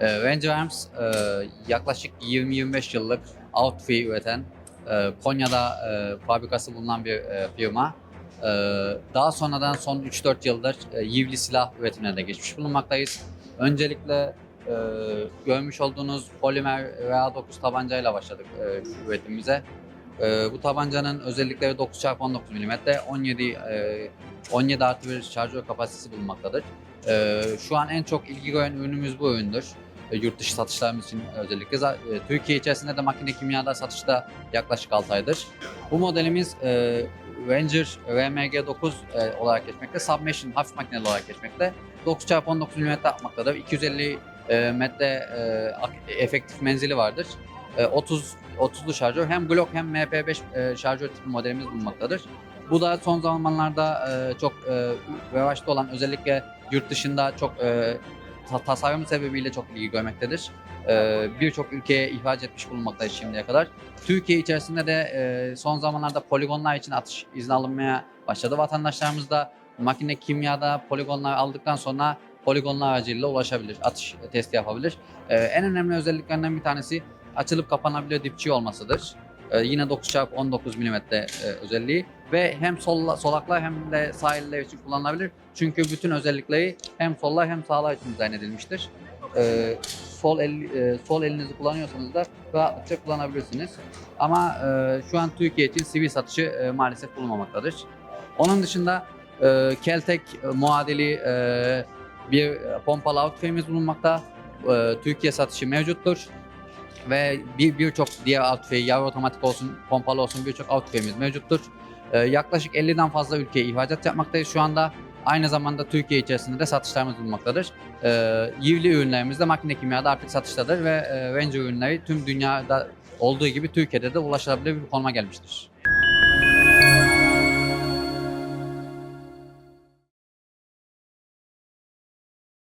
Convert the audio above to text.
E, Ranger Arms e, yaklaşık 20-25 yıllık outfit üreten e, Konya'da e, fabrikası bulunan bir firma. Daha sonradan son 3-4 yıldır yivli silah üretimine de geçmiş bulunmaktayız. Öncelikle görmüş olduğunuz polimer RA9 tabancayla başladık üretimimize. Bu tabancanın özellikleri 9x19 mm, 17 e, 17 artı bir şarjör kapasitesi bulunmaktadır. Şu an en çok ilgi gören ürünümüz bu üründür. E, yurt dışı satışlarımız için özellikle. E, Türkiye içerisinde de makine kimyada satışta yaklaşık 6 aydır. Bu modelimiz e, Ranger RMG9 e, olarak geçmekte. Submachine hafif makineli olarak geçmekte. 9x19 mm yapmaktadır. 250 e, metre efektif menzili vardır. E, 30 30'lu şarjör hem Glock hem MP5 e, şarjör tipi modelimiz bulunmaktadır. Bu da son zamanlarda çok e, revaçta olan özellikle yurt dışında çok ta- tasarım sebebiyle çok ilgi görmektedir. E, Birçok ülkeye ihraç etmiş bulunmaktayız şimdiye kadar. Türkiye içerisinde de e, son zamanlarda poligonlar için atış izni alınmaya başladı. Vatandaşlarımız da makine kimyada poligonlar aldıktan sonra poligonlar aracılığıyla ulaşabilir, atış testi yapabilir. E, en önemli özelliklerinden bir tanesi açılıp kapanabiliyor dipçi olmasıdır. E, yine 9x19 mm e, özelliği ve hem sol, solaklar hem de sağ eller için kullanılabilir. Çünkü bütün özellikleri hem sollar hem sağlar için dizayn edilmiştir. E, sol el e, sol elinizi kullanıyorsanız da rahatlıkla kullanabilirsiniz. Ama e, şu an Türkiye için sivil satışı e, maalesef bulunmamaktadır. Onun dışında e, Keltek e, muadili e, bir pompalı outfit'imiz bulunmakta. E, Türkiye satışı mevcuttur ve bir birçok diğer outfit, yarı otomatik olsun, pompalı olsun birçok outfit'imiz mevcuttur. Ee, yaklaşık 50'den fazla ülkeye ihracat yapmaktayız şu anda. Aynı zamanda Türkiye içerisinde de satışlarımız bulunmaktadır. Ee, yivli ürünlerimiz de makine kimyada artık satıştadır ve e, Ranger ürünleri tüm dünyada olduğu gibi Türkiye'de de ulaşılabilir bir konuma gelmiştir.